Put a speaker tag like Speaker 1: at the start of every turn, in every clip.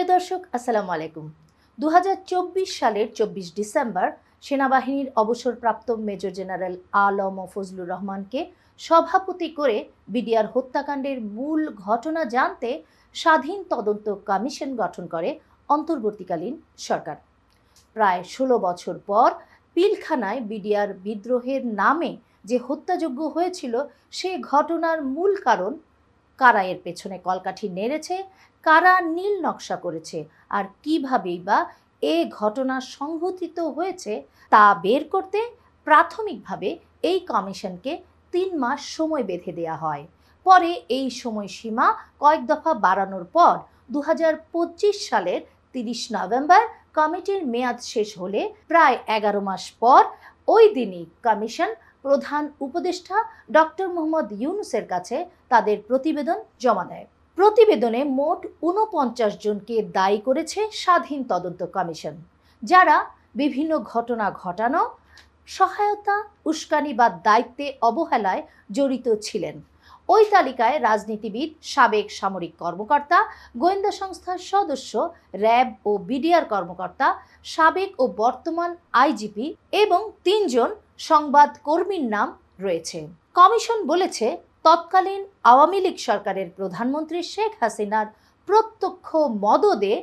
Speaker 1: প্রিয় দর্শক, আসসালামু আলাইকুম। দু হাজার চব্বিশ সালের চব্বিশ ডিসেম্বর সেনাবাহিনীর অবসরপ্রাপ্ত মেজর জেনারেল আলম ফজলুর রহমানকে সভাপতি করে বিডিআর হত্যাকাণ্ডের মূল ঘটনা জানতে স্বাধীন তদন্ত কমিশন গঠন করে অন্তর্বর্তীকালীন সরকার। প্রায় ষোলো বছর পর পিলখানায় বিডিআর বিদ্রোহের নামে যে হত্যাযোগ্য হয়েছিল, সে ঘটনার মূল কারণ কারা এর পেছনে কলকাঠি নেড়েছে কারা নীল নকশা করেছে আর কিভাবেই বা এ ঘটনা সংঘটিত হয়েছে তা বের করতে প্রাথমিকভাবে এই কমিশনকে তিন মাস সময় বেঁধে দেওয়া হয়। পরে এই সময়সীমা কয়েক দফা বাড়ানোর পর দু হাজার পঁচিশ সালের তিরিশ নভেম্বর কমিটির মেয়াদ শেষ হলে প্রায় এগারো মাস পর ওই দিনই কমিশন প্রধান উপদেষ্টা ডক্টর মোহাম্মদ ইউনুসের কাছে তাদের প্রতিবেদন জমা দেয়। প্রতিবেদনে মোট ঊনপঞ্চাশ জনকে দায়ী করেছে স্বাধীন তদন্ত কমিশন, যারা বিভিন্ন ঘটনা ঘটানো, সহায়তা, উস্কানি বা দায়িত্বে অবহেলায় জড়িত ছিলেন। ওই তালিকায় রাজনীতিবিদ, সাবেক সামরিক কর্মকর্তা, গোয়েন্দা সংস্থার সদস্য, র্যাব ও বিডিআর কর্মকর্তা, সাবেক ও বর্তমান আইজিপি এবং তিনজন সংবাদ কর্মীর নাম রয়েছে। কমিশন বলেছে তৎকালীন আওয়ামী লীগ সরকারের প্রধানমন্ত্রী শেখ হাসিনার প্রত্যক্ষ মদদে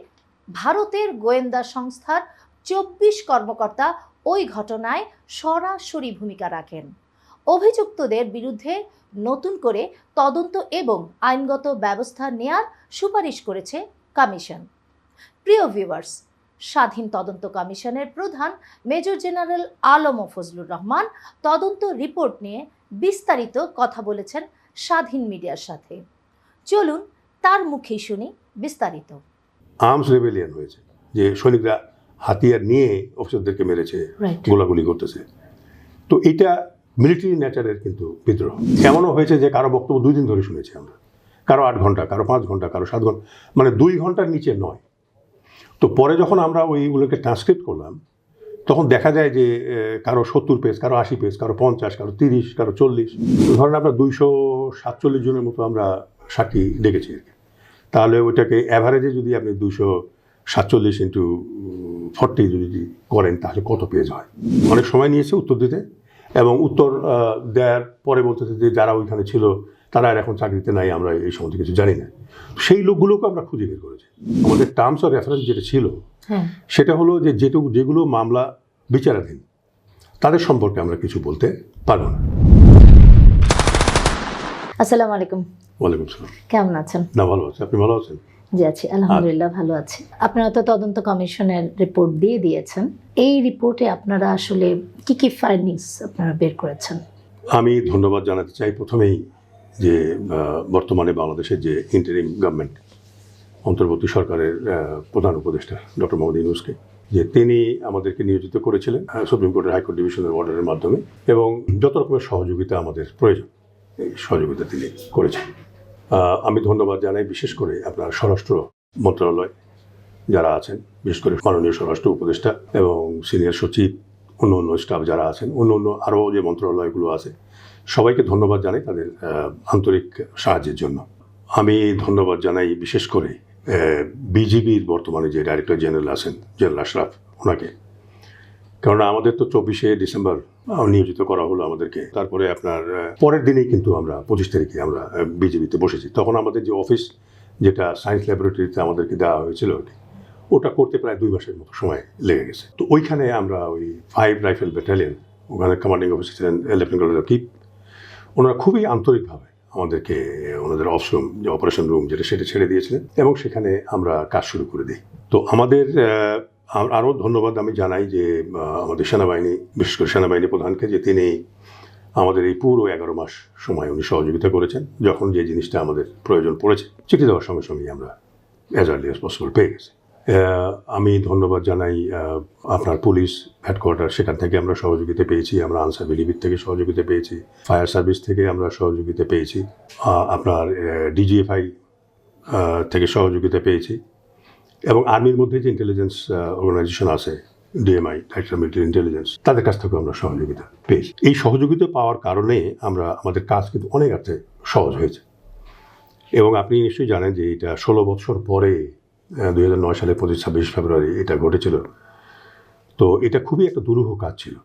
Speaker 1: ভারতের গোয়েন্দা সংস্থার চব্বিশ কর্মকর্তা ওই ঘটনায় সরাসরি ভূমিকা রাখেন। অভিযুক্তদের বিরুদ্ধে নতুন করে তদন্ত এবং আইনগত ব্যবস্থা নেয়ার সুপারিশ করেছে কমিশন। প্রিয় ভিউয়ার্স, স্বাধীন তদন্ত কমিশনের প্রধান মেজর জেনারেল আলম ফজলুর রহমান তদন্ত রিপোর্ট নিয়ে বিস্তারিত কথা বলেছেন স্বাধীন মিডিয়ার সাথে। চলুন তার মুখেই শুনি বিস্তারিত।
Speaker 2: আর্মস রেবেলিয়ান হয়েছে যে সৈনিকরা হাতিয়ার নিয়ে অফিসারদেরকে মেরেছে গোলাগুলি করতেছে। তো এটা মিলিটারি নেচারের কিন্তু বিদ্রোহ। এমনও হয়েছে যে কারও বক্তব্য দুই দিন ধরে শুনেছি আমরা। কারও আট ঘণ্টা কারও পাঁচ ঘণ্টা কারও সাত ঘণ্টা মানে দুই ঘণ্টার নিচে নয়। তো পরে যখন আমরা ওইগুলোকে ট্রান্সক্রিপ্ট করলাম তখন দেখা যায় যে কারও সত্তর পেজ কারও আশি পেজ কারও পঞ্চাশ, কারও তিরিশ, কারও চল্লিশ। ধরেন আপনার দুইশো সাতচল্লিশ জনের মতো আমরা সাক্ষী ডেকেছি আর কি। তাহলে ওইটাকে অ্যাভারেজে যদি আপনি দুশো সাতচল্লিশ ইন্টু ফর্টি যদি করেন, তাহলে কত পেজ হয়? অনেক সময় নিয়েছে উত্তর দিতে এবং উত্তর দেওয়ার পরে বলতেছে যে, যারা ওইখানে ছিল তারা আর এখন চাকরিতে নাই আমরা এই সম্বন্ধে কিছু জানি না। সেই লোকগুলোকে আমরা খুঁজে বের করেছি। আমাদের টার্মস অফ রেফারেন্স যেটা ছিল
Speaker 1: হ্যাঁ।
Speaker 2: সেটা হলো যে যেটুকু যেগুলো মামলা বিচারাধীন তাদের সম্পর্কে আমরা কিছু বলতে পারব না।
Speaker 1: আসসালামু আলাইকুম।
Speaker 2: ওয়ালাইকুম সালাম।
Speaker 1: কেমন আছেন?
Speaker 2: না ভালো আছে। আপনি ভালো আছেন?
Speaker 1: জি আছি। আলহামদুলিল্লাহ ভালো আছি। আপনারা তো তদন্ত কমিশনের রিপোর্ট দিয়ে দিয়েছেন। এই রিপোর্টে আপনারা আসলে কি কি ফাইন্ডিংস আপনারা বের করেছেন?
Speaker 2: আমি ধন্যবাদ জানাতে চাই প্রথমেই যে বর্তমানে বাংলাদেশের যে ইন্টারিম গভর্নমেন্ট অন্তর্বর্তী সরকারের প্রধান উপদেষ্টা ডক্টর মোহাম্মদ ইউনুসকে, যে তিনি আমাদেরকে নিয়োজিত করেছিলেন সুপ্রিম কোর্টের হাইকোর্ট ডিভিশনের অর্ডারের মাধ্যমে এবং যত রকমের সহযোগিতা আমাদের প্রয়োজন, এই সহযোগিতা তিনি করেছেন। আমি ধন্যবাদ জানাই বিশেষ করে আপনার স্বরাষ্ট্র মন্ত্রণালয় যারা আছেন, বিশেষ করে মাননীয় স্বরাষ্ট্র উপদেষ্টা এবং সিনিয়র সচিব অন্য অন্য স্টাফ যারা আছেন অন্য অন্য আরও যে মন্ত্রণালয়গুলো আছে সবাইকে ধন্যবাদ জানাই তাদের আন্তরিক সাহায্যের জন্য। আমি ধন্যবাদ জানাই বিশেষ করে বিজিবির বর্তমানে যে ডাইরেক্টর জেনারেল আছেন জেনারেল আশরাফ ওনাকে। কারণ আমাদের তো চব্বিশে ডিসেম্বর নিয়োজিত করা হলো আমাদেরকে। তারপরে আপনার পরের দিনেই কিন্তু আমরা, পঁচিশ তারিখে আমরা বিজিবিতে বসেছি। তখন আমাদের যে অফিস, যেটা সায়েন্স ল্যাবরেটরিতে আমাদেরকে দেওয়া হয়েছিল ওটা করতে প্রায় দুই মাসের মতো সময় লেগে গেছে। তো ওইখানে আমরা ওই ফাইভ রাইফেল ব্যাটালিয়ন ওখানে কমান্ডিং অফিসার ছিলেন লেফটেন্যান্ট কর্নেল কিপ ওনারা খুবই আন্তরিকভাবে আমাদেরকে, ওনাদের রুম যে অপারেশন রুম যেটা সেটা ছেড়ে দিয়েছিলেন এবং সেখানে আমরা কাজ শুরু করে দিই। তো আমাদের আরও ধন্যবাদ আমি জানাই যে আমাদের সেনাবাহিনী, বিশেষ করে সেনাবাহিনী প্রধানকে যে তিনি আমাদের এই পুরো এগারো মাস সময় উনি সহযোগিতা করেছেন, যখন যে জিনিসটা আমাদের প্রয়োজন পড়েছে, চিঠি দেওয়ার সঙ্গে সঙ্গেই আমরা অ্যাজ আর্লি অ্যাজ পসিবল পেয়ে গেছি। আমি ধন্যবাদ জানাই আপনার পুলিশ হেডকোয়ার্টার সেখান থেকে আমরা সহযোগিতা পেয়েছি, আমরা আনসার বিলিবির থেকে সহযোগিতা পেয়েছি ফায়ার সার্ভিস থেকে আমরা সহযোগিতা পেয়েছি আপনার ডিজিএফআই থেকে সহযোগিতা পেয়েছি এবং আর্মির মধ্যে যে ইন্টেলিজেন্স অর্গানাইজেশন আছে ডিএমআই ডাইরেক্টর মিলিটারি ইন্টেলিজেন্স তাদের কাছ থেকেও আমরা সহযোগিতা পেয়েছি। এই সহযোগিতা পাওয়ার কারণে আমরা, আমাদের কাজ কিন্তু অনেক অর্থে সহজ হয়েছে। এবং আপনি নিশ্চয়ই জানেন যে এটা ষোলো বছর পরে দুই হাজার নয় সালে পঁচিশ ছাব্বিশ ফেব্রুয়ারি এটা ঘটেছিল। তো এটা খুবই একটা দুরূহ কাজ ছিল।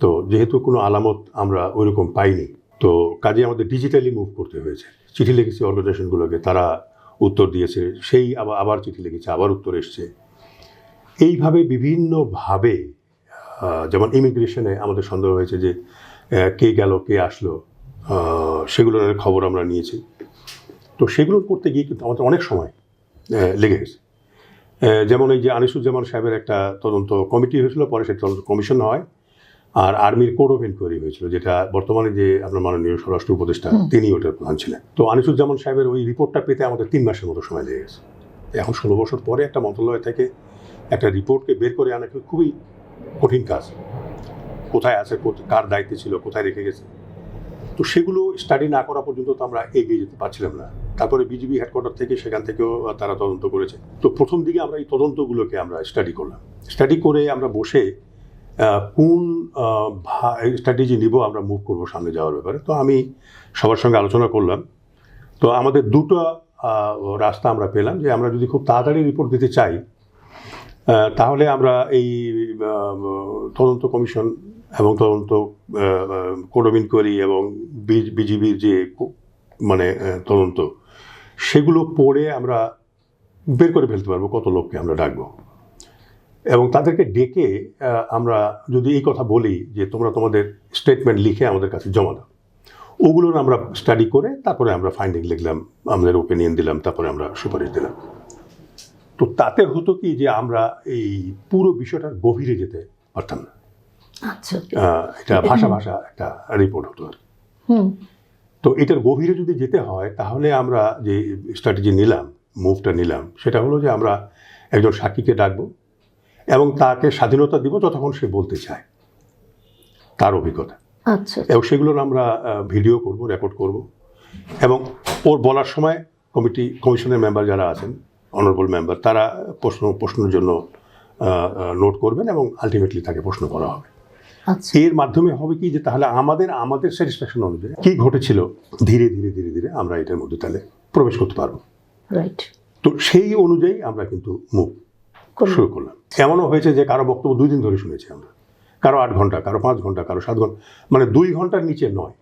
Speaker 2: তো যেহেতু কোনো আলামত আমরা ওইরকম পাইনি, তো কাজে আমাদের ডিজিটালি মুভ করতে হয়েছে। চিঠি লিখেছি অর্গানাইজেশনগুলোকে তারা উত্তর দিয়েছে, সেই আবার আবার চিঠি লিখেছে, আবার উত্তর এসছে। এইভাবে বিভিন্নভাবে যেমন ইমিগ্রেশনে আমাদের সন্দেহ হয়েছে যে কে গেল, কে আসলো সেগুলোর খবর আমরা নিয়েছি। তো সেগুলো করতে গিয়ে কিন্তু আমাদের অনেক সময় লেগে গেছে যেমন এই যে আনিসুজ্জামান সাহেবের একটা তদন্ত কমিটি হয়েছিল পরে সেটা তদন্ত কমিশন হয় আর আর্মির কোড অফ ইনকোয়ারি হয়েছিল যেটা বর্তমানে যে আপনার মাননীয় স্বরাষ্ট্র উপদেষ্টা তিনি ওটার প্রধান ছিলেন। তো আনিসুজ্জামান সাহেবের ওই রিপোর্টটা পেতে আমাদের তিন মাসের মতো সময় লেগে গেছে। এখন ষোলো বছর পরে একটা মন্ত্রণালয় থেকে একটা রিপোর্টকে বের করে আনা খুবই কঠিন কাজ। কোথায় আছে কার দায়িত্বে ছিল কোথায় রেখে গেছে? তো সেগুলো স্টাডি না করা পর্যন্ত তো আমরা এগিয়ে যেতে পারছিলাম না। তারপরে বিজিবি হেডকোয়ার্টার থেকে সেখান থেকেও তারা তদন্ত করেছে। তো প্রথম দিকে আমরা এই তদন্তগুলোকে আমরা স্টাডি করলাম। স্টাডি করে আমরা বসে কোন স্ট্র্যাটেজি নিব আমরা মুভ করব সামনে যাওয়ার ব্যাপারে। তো আমি সবার সঙ্গে আলোচনা করলাম। তো আমাদের দুটো রাস্তা আমরা পেলাম যে আমরা যদি খুব তাড়াতাড়ি রিপোর্ট দিতে চাই তাহলে আমরা এই তদন্ত কমিশন এবং তদন্ত কোড অফ ইনকোয়ারি এবং বিজিবির যে মানে তদন্ত, সেগুলো পড়ে আমরা বের করে ফেলতে পারব কত লোককে আমরা ডাকবো। এবং তাদেরকে ডেকে আমরা যদি এই কথা বলি যে তোমরা তোমাদের স্টেটমেন্ট লিখে আমাদের কাছে জমা দাও। ওগুলোর আমরা স্টাডি করে তারপরে আমরা ফাইন্ডিং লিখলাম, আমাদের ওপিনিয়ন দিলাম, তারপরে আমরা সুপারিশ দিলাম। তো তাতে হতো কি যে আমরা এই পুরো বিষয়টার গভীরে যেতে পারতাম না।
Speaker 1: আচ্ছা।
Speaker 2: এটা ভাষা ভাষা একটা রিপোর্ট হতো আর তো এটার গভীরে যদি যেতে হয় তাহলে আমরা যে স্ট্র্যাটেজি নিলাম মুভটা নিলাম সেটা হলো যে আমরা একজন সাক্ষীকে ডাকবো এবং তাকে স্বাধীনতা দিব যতক্ষণ সে বলতে চায় তার অভিজ্ঞতা।
Speaker 1: আচ্ছা
Speaker 2: এবং সেগুলোর আমরা ভিডিও করব রেকর্ড করব এবং ওর বলার সময় কমিটি কমিশনের মেম্বার যারা আছেন অনারেবল মেম্বার তারা প্রশ্ন প্রশ্নের জন্য নোট করবেন এবং আলটিমেটলি তাকে প্রশ্ন করা হবে।
Speaker 1: আচ্ছা
Speaker 2: এর মাধ্যমে হবে কি যে তাহলে আমাদের আমাদের স্যাটিসফ্যাকশন অনুযায়ী কি ঘটেছিল? ধীরে ধীরে ধীরে ধীরে আমরা এটার মধ্যে তাহলে প্রবেশ করতে পারব।
Speaker 1: রাইট
Speaker 2: তো সেই অনুযায়ী আমরা কিন্তু মুভ শুরু করলাম। এমনও হয়েছে যে কারও বক্তব্য দুই দিন ধরে শুনেছি আমরা। কারও আট ঘণ্টা কারও পাঁচ ঘণ্টা কারও সাত ঘণ্টা মানে দুই ঘণ্টার নিচে নয়।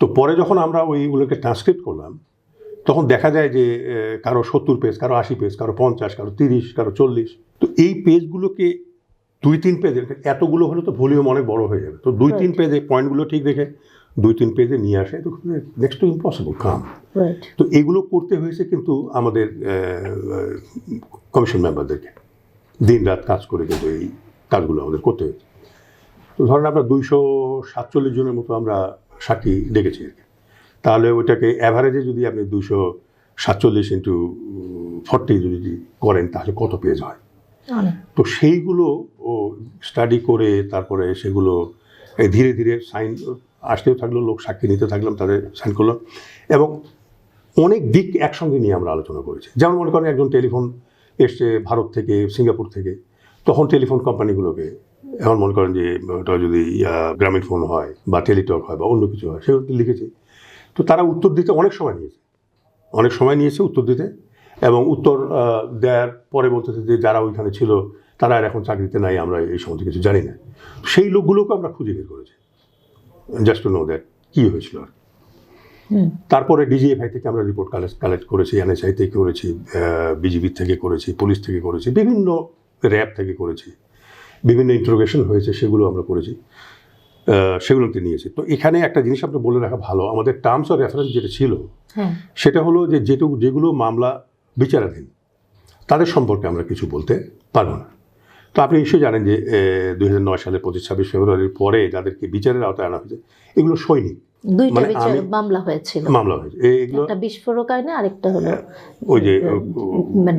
Speaker 2: তো পরে যখন আমরা ওইগুলোকে ট্রান্সক্রিপ্ট করলাম তখন দেখা যায় যে কারও সত্তর পেজ কারও আশি পেজ কারও পঞ্চাশ কারও তিরিশ কারও চল্লিশ। তো এই পেজগুলোকে দুই তিন পেজের এতগুলো হলে তো ভলিউম অনেক বড় হয়ে যাবে। তো দুই তিন পেজে পয়েন্টগুলো ঠিক রেখে দুই তিন পেজে নিয়ে আসে তো নেক্সট টু ইম্পসিবল কাম তো এগুলো করতে হয়েছে কিন্তু আমাদের কমিশন মেম্বারদেরকে দিন রাত কাজ করে কিন্তু এই কাজগুলো আমাদের করতে হয়েছে। তো ধরেন আমরা দুইশো সাতচল্লিশ জনের মতো আমরা সাক্ষী ডেকেছি আর কি। তাহলে ওইটাকে অ্যাভারেজে যদি আপনি দুশো সাতচল্লিশ ইন্টু ফর্টি যদি করেন তাহলে কত পেজ হয়? তো সেইগুলো ও স্টাডি করে তারপরে সেগুলো ধীরে ধীরে সাইন আসতেও থাকল, লোক সাক্ষী নিতে থাকলাম, তাদের সাইন করলাম এবং অনেক দিক একসঙ্গে নিয়ে আমরা আলোচনা করেছি। যেমন মনে করেন একজন টেলিফোন এসছে ভারত থেকে, সিঙ্গাপুর থেকে, তখন টেলিফোন কোম্পানিগুলোকে এখন মনে করেন যে, ওটা যদি গ্রামীণ ফোন হয় বা টেলিটক হয় বা অন্য কিছু হয় সেগুলোতে লিখেছে। তো তারা উত্তর দিতে অনেক সময় নিয়েছে। অনেক সময় নিয়েছে উত্তর দিতে এবং উত্তর দেওয়ার পরে বলতেছে যে, যারা ওইখানে ছিল তারা আর এখন চাকরিতে নাই আমরা এই সম্বন্ধে কিছু জানি না। সেই লোকগুলোকে আমরা খুঁজে বের করেছি। জাস্ট টু নো দ্যাট কী হয়েছিল আর? তারপরে ডিজিএফআই থেকে আমরা রিপোর্ট কালেক্ট কালেক্ট করেছি এনএসআই থেকে করেছি বিজিবি থেকে করেছি পুলিশ থেকে করেছি বিভিন্ন র্যাব থেকে করেছি বিভিন্ন ইন্টারোগেশন হয়েছে সেগুলো আমরা করেছি সেগুলোতে নিয়েছি। তো এখানে একটা জিনিস আপনার বলে রাখা ভালো আমাদের টার্মস অফ রেফারেন্স যেটা ছিল
Speaker 1: হ্যাঁ।
Speaker 2: সেটা হলো যে যেটুকু যেগুলো মামলা বিচারাধীন তাদের সম্পর্কে আমরা কিছু বলতে পারব না। তো আপনি নিশ্চয়ই জানেন যে দুই হাজার নয় সালে পঁচিশ ছাব্বিশ ফেব্রুয়ারির পরে যাদেরকে বিচারের আওতায় আনা হয়েছে এগুলো সৈনিক।
Speaker 1: দুইটা
Speaker 2: মানে
Speaker 1: বিচার মামলা হয়েছিল।
Speaker 2: মামলা হয়েছে। এগুলো
Speaker 1: একটা বিস্ফোরক আইনে আরেকটা হলো
Speaker 2: ওই যে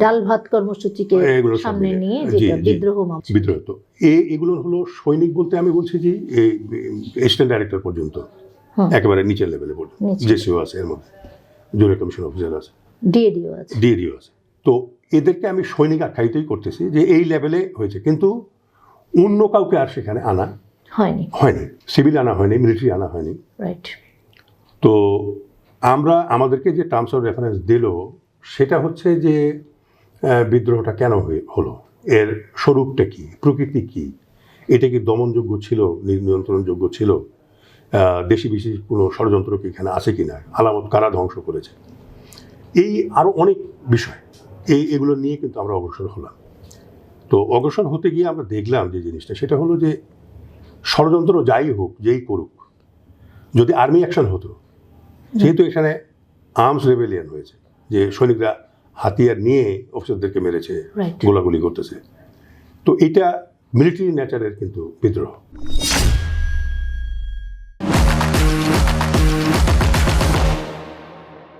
Speaker 1: ডাল ভাত কর্মসূচিকে
Speaker 2: এগুলো
Speaker 1: সামনে নিয়ে যেটা বিদ্রোহ মামলা।
Speaker 2: বিদ্রোহ। তো এ এগুলো হলো সৈনিক বলতে আমি বলছি যে ডাইরেক্টর পর্যন্ত একেবারে নিচের লেভেলে পর্যন্ত। জেসিও আছে এর মধ্যে জুনিয়র কমিশন অফিসার আছে।
Speaker 1: ডিএডিও আছে।
Speaker 2: ডিএডিও আছে। তো এদেরকে আমি সৈনিক আখ্যায়িতই করতেছি যে এই লেভেলে হয়েছে। কিন্তু অন্য কাউকে আর সেখানে আনা
Speaker 1: হয়নি।
Speaker 2: হয়নি। সিভিল আনা হয়নি মিলিটারি আনা হয়নি।
Speaker 1: রাইট
Speaker 2: তো আমরা আমাদেরকে যে টার্মস অফ রেফারেন্স দিল সেটা হচ্ছে যে বিদ্রোহটা কেন হয়ে হলো? এর স্বরূপটা কি? প্রকৃতি কি? এটা কি দমনযোগ্য ছিল নিয়ন্ত্রণযোগ্য ছিল? দেশি বিশেষ কোনো ষড়যন্ত্র কি এখানে আছে কি না আলামত কারা ধ্বংস করেছে? এই আরও অনেক বিষয়। এই এগুলো নিয়ে কিন্তু আমরা অগ্রসর হলাম। তো অগ্রসর হতে গিয়ে আমরা দেখলাম যে জিনিসটা সেটা হলো যে ষড়যন্ত্র যাই হোক যেই করুক যদি আর্মি অ্যাকশন হতো যেহেতু এখানে আর্মস রেবেলিয়ান হয়েছে যে সৈনিকরা হাতিয়ার নিয়ে অফিসারদেরকে মেরেছে গোলাগুলি করতেছে তো এটা মিলিটারি নেচারের কিন্তু বিদ্রোহ।